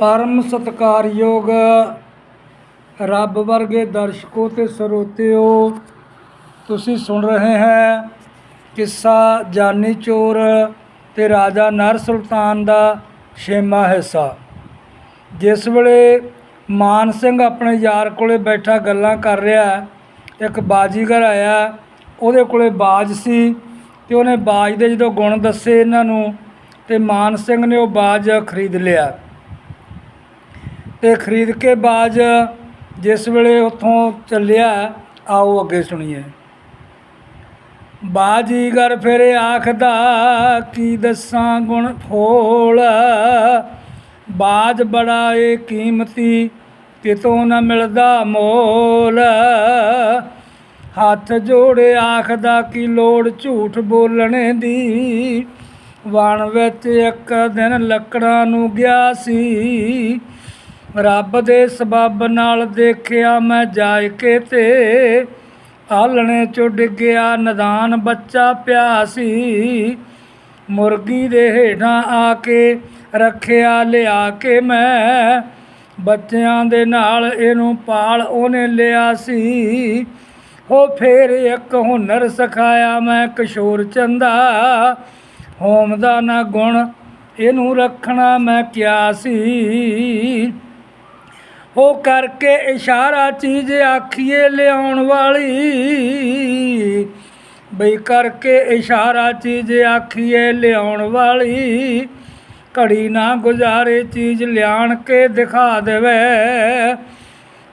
ਪਰਮ ਸਤਿਕਾਰਯੋਗ ਰੱਬ ਵਰਗੇ ਦਰਸ਼ਕੋ ਤੇ ਸਰੋਤਿਓ, ਤੁਸੀਂ ਸੁਣ ਰਹੇ ਹੈ ਕਿੱਸਾ ਜਾਨੀ ਚੋਰ ਤੇ ਰਾਜਾ ਨਰ ਸੁਲਤਾਨ ਦਾ ਛੇਵਾਂ ਹਿੱਸਾ। ਜਿਸ ਵੇਲੇ ਮਾਨ ਸਿੰਘ ਆਪਣੇ ਯਾਰ ਕੋਲੇ ਬੈਠਾ ਗੱਲਾਂ ਕਰ ਰਿਹਾ, ਇੱਕ ਬਾਜੀਗਰ ਆਇਆ, ਉਹਦੇ ਕੋਲੇ ਬਾਜ ਸੀ ਤੇ ਉਹਨੇ ਬਾਜ ਦੇ ਜਦੋਂ ਗੁਣ ਦੱਸੇ ਇਹਨਾਂ ਨੂੰ ਤੇ ਮਾਨ ਸਿੰਘ ਨੇ ਉਹ ਬਾਜ ਖਰੀਦ ਲਿਆ। ਤੇ ਖਰੀਦ ਕੇ ਬਾਜ ਜਿਸ ਵੇਲੇ ਉੱਥੋਂ ਚੱਲਿਆ, ਆਓ ਅੱਗੇ ਸੁਣੀਏ। ਬਾਜੀਗਰ ਫਿਰ ਆਖਦਾ, ਕੀ ਦੱਸਾਂ ਗੁਣ ਫੋਲ ਬਾਜ ਬੜਾ ਏ ਕੀਮਤੀ, ਕਿਤੋਂ ਨਾ ਮਿਲਦਾ ਮੋਲ? ਹੱਥ ਜੋੜੇ ਆਖਦਾ, ਕਿ ਲੋੜ ਝੂਠ ਬੋਲਣੇ ਦੀ? ਵਣ ਵਿੱਚ ਇੱਕ ਦਿਨ ਲੱਕੜਾਂ ਨੂੰ ਗਿਆ ਸੀ। ਰੱਬ ਦੇ ਸਬਬ ਨਾਲ ਦੇਖਿਆ ਮੈਂ ਜਾਇਕੇ ਤੇ, ਆਲਣੇ ਚੋਂ ਡਿੱਗਿਆ ਨਦਾਨ ਬੱਚਾ ਪਿਆ ਸੀ। ਮੁਰਗੀ ਦੇ ਹੇਠਾਂ ਆ ਕੇ ਰੱਖਿਆ ਲਿਆ ਕੇ ਮੈਂ, ਬੱਚਿਆਂ ਦੇ ਨਾਲ ਇਹਨੂੰ ਪਾਲ ਉਹਨੇ ਲਿਆ ਸੀ। ਉਹ ਫੇਰ ਇੱਕ ਹੁਨਰ ਸਿਖਾਇਆ ਮੈਂ ਕਿਸ਼ੋਰ ਚੰਦਾ ਹੋਮ ਦਾ ਨਾ ਗੁਣ ਇਹਨੂੰ ਰੱਖਣਾ ਮੈਂ ਕਿਆ ਸੀ। ਉਹ ਕਰਕੇ ਇਸ਼ਾਰਾ ਚੀਜ਼ ਆਖੀਏ ਲਿਆਉਣ ਵਾਲੀ। ਬਈ ਕਰਕੇ ਇਸ਼ਾਰਾ ਚੀਜ਼ ਆਖੀਏ ਲਿਆਉਣ ਵਾਲੀ। ਘੜੀ ਨਾ ਗੁਜ਼ਾਰੇ ਚੀਜ਼ ਲਿਆਣ ਕੇ ਦਿਖਾ ਦੇਵੇ।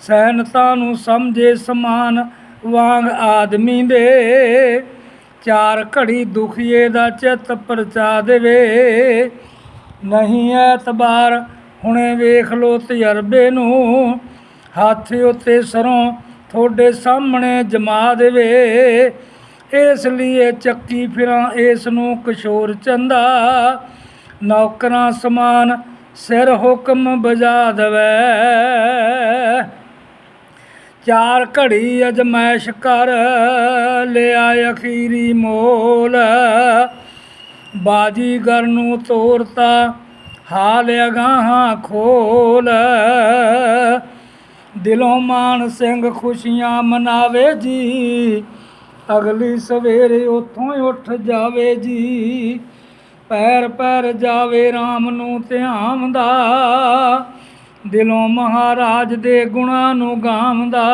ਸੈਨਤਾ ਨੂੰ ਸਮਝੇ ਸਮਾਨ ਵਾਂਗ ਆਦਮੀ ਦੇ। ਚਾਰ ਘੜੀ ਦੁਖੀਏ ਦਾ ਚਿੱਤ ਪਰਚਾ ਦੇਵੇ। ਨਹੀਂ ਐਤਬਾਰ ਹੁਣੇ ਵੇਖ ਲੋ ਤਜਰਬੇ ਨੂੰ। ਹੱਥ ਉੱਤੇ ਸਰੋਂ ਤੁਹਾਡੇ ਸਾਹਮਣੇ ਜਮਾ ਦੇਵੇ। ਇਸ ਲਈ ਚੱਕੀ ਫਿਰਾਂ, ਇਸ ਨੂੰ ਕਿਸ਼ੋਰ ਚੰਦਾ। ਨੌਕਰਾਂ ਸਮਾਨ ਸਿਰ ਹੁਕਮ ਬਜਾ ਦੇਵੇ। ਚਾਰ ਘੜੀ ਅਜਮੈਸ਼ ਕਰ ਲਿਆ ਅਖੀਰੀ ਮੋਲ। ਬਾਜੀਗਰ ਨੂੰ ਤੋਰਤਾ ਹਾਲ ਅਗਾਹਾਂ ਖੋਲ। ਦਿਲੋਂ ਮਾਨ ਸਿੰਘ ਖੁਸ਼ੀਆਂ ਮਨਾਵੇ ਜੀ। ਅਗਲੀ ਸਵੇਰੇ ਉਥੋਂ ਉੱਠ ਜਾਵੇ ਜੀ। ਪੈਰ ਪੈਰ ਜਾਵੇ RAM ਨੂੰ ਧਿਆਨ ਦਿਲੋਂ ਮਹਾਰਾਜ ਦੇ ਗੁਣਾਂ ਨੂੰ ਗਾਉਂਦਾ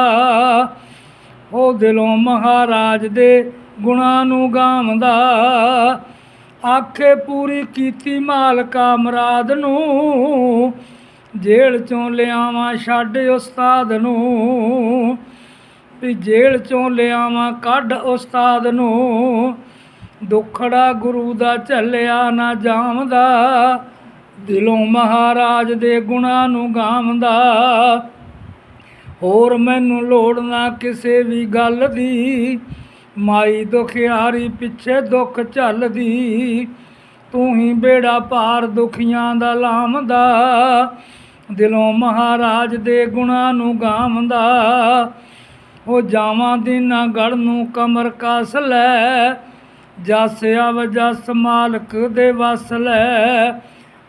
ਉਹ ਦਿਲੋਂ ਮਹਾਰਾਜ ਦੇ ਗੁਣਾਂ ਨੂੰ ਗਾਉਂਦਾ ਆਖੇ ਪੂਰੀ ਕੀਤੀ ਮਾਲਕਾ ਮਰਾਦ ਨੂੰ, ਜੇਲ੍ਹ ਚੋਂ ਲਿਆਵਾਂ ਛੱਡ ਉਸਤਾਦ ਨੂੰ। ਵੀ ਜੇਲ੍ਹ ਚੋਂ ਲਿਆਵਾਂ ਕੱਢ ਉਸਤਾਦ ਨੂੰ। ਦੁਖੜਾ ਗੁਰੂ ਦਾ ਝੱਲਿਆ ਨਾ ਜਾਮਦਾ, ਦਿਲੋਂ ਮਹਾਰਾਜ ਦੇ ਗੁਣਾਂ ਨੂੰ ਗਾਮਦਾ। ਹੋਰ ਮੈਨੂੰ ਲੋੜ ਨਾ ਕਿਸੇ ਵੀ ਗੱਲ ਦੀ ਮਾਈ ਦੁਖਿਆਰੀ ਪਿੱਛੇ ਦੁੱਖ ਝੱਲਦੀ, ਤੂੰ ਹੀ ਬੇੜਾ ਪਾਰ ਦੁਖੀਆਂ ਦਾ ਲਾਮਦਾ। ਦਿਲੋਂ ਮਹਾਰਾਜ ਦੇ ਗੁਣਾਂ ਨੂੰ ਗਾਉਂਦਾ ਉਹ ਜਾਵਾਂ ਦਿਨਾਂ ਗੜ ਨੂੰ ਕਮਰ ਕਸ ਲੈ। ਜਸ ਆਵ ਜਸ ਮਾਲਕ ਦੇ ਵਸ ਲੈ।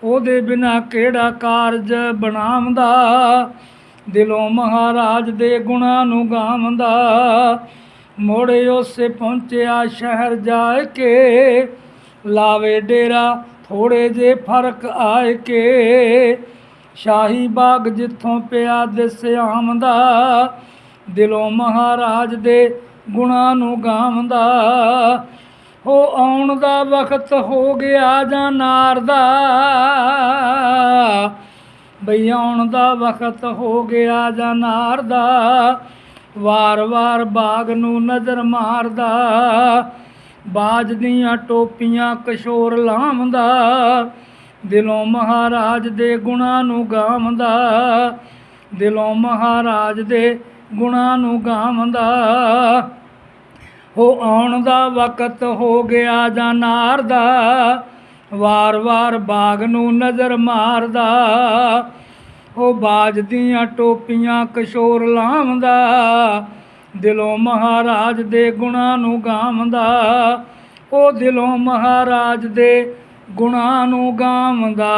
ਉਹਦੇ ਬਿਨਾ ਕਿਹੜਾ ਕਾਰਜ ਬਣਾਉਂਦਾ ਦਿਲੋਂ ਮਹਾਰਾਜ ਦੇ ਗੁਣਾਂ ਨੂੰ ਗਾਉਂਦਾ ਮੋੜੇ ਉਸੇ ਪਹੁੰਚਿਆ ਸ਼ਹਿਰ ਜਾ ਕੇ, ਲਾਵੇ ਡੇਰਾ, ਥੋੜੇ ਜੇ ਫ਼ਰਕ ਆਏ ਕੇ। ਸ਼ਾਹੀ ਬਾਗ ਜਿੱਥੋਂ ਪਿਆ ਦਿਸ ਆਮਦਾ ਦਿਲੋਂ ਮਹਾਰਾਜ ਦੇ ਗੁਣਾਂ ਨੂੰ ਗਾਉਂਦਾ ਹੋ ਆਉਣ ਦਾ ਵਕਤ ਹੋ ਗਿਆ ਜਾਂ ਨਾਰ ਦਾ। ਬਈ ਆਉਣ ਦਾ ਵਕਤ ਹੋ ਗਿਆ ਜਾਂ ਨਾਰ ਦਾ। ਵਾਰ-ਵਾਰ ਬਾਗ ਨੂੰ ਨਜ਼ਰ ਮਾਰਦਾ, ਬਾਜ ਦੀਆਂ ਟੋਪੀਆਂ ਕਿਸ਼ੋਰ ਲਾਉਂਦਾ ਦਿਲੋਂ ਮਹਾਰਾਜ ਦੇ ਗੁਣਾਂ ਨੂੰ ਗਾਉਂਦਾ, ਦਿਲੋਂ ਮਹਾਰਾਜ ਦੇ ਗੁਣਾਂ ਨੂੰ ਗਾਉਂਦਾ। ਹੋ ਆਉਣ ਦਾ ਵਕਤ ਹੋ ਗਿਆ ਜਾਂ ਨਾਰ ਦਾ ਵਾਰ-ਵਾਰ ਬਾਗ ਨੂੰ ਨਜ਼ਰ ਮਾਰਦਾ ਉਹ ਬਾਜ ਦੀਆਂ ਟੋਪੀਆਂ ਕਿਸ਼ੋਰ ਲਾਉਂਦਾ, ਦਿਲੋਂ ਮਹਾਰਾਜ ਦੇ ਗੁਣਾਂ ਨੂੰ ਗਾਉਂਦਾ। ਉਹ ਦਿਲੋਂ ਮਹਾਰਾਜ ਦੇ ਗੁਣਾਂ ਨੂੰ ਗਾਉਂਦਾ।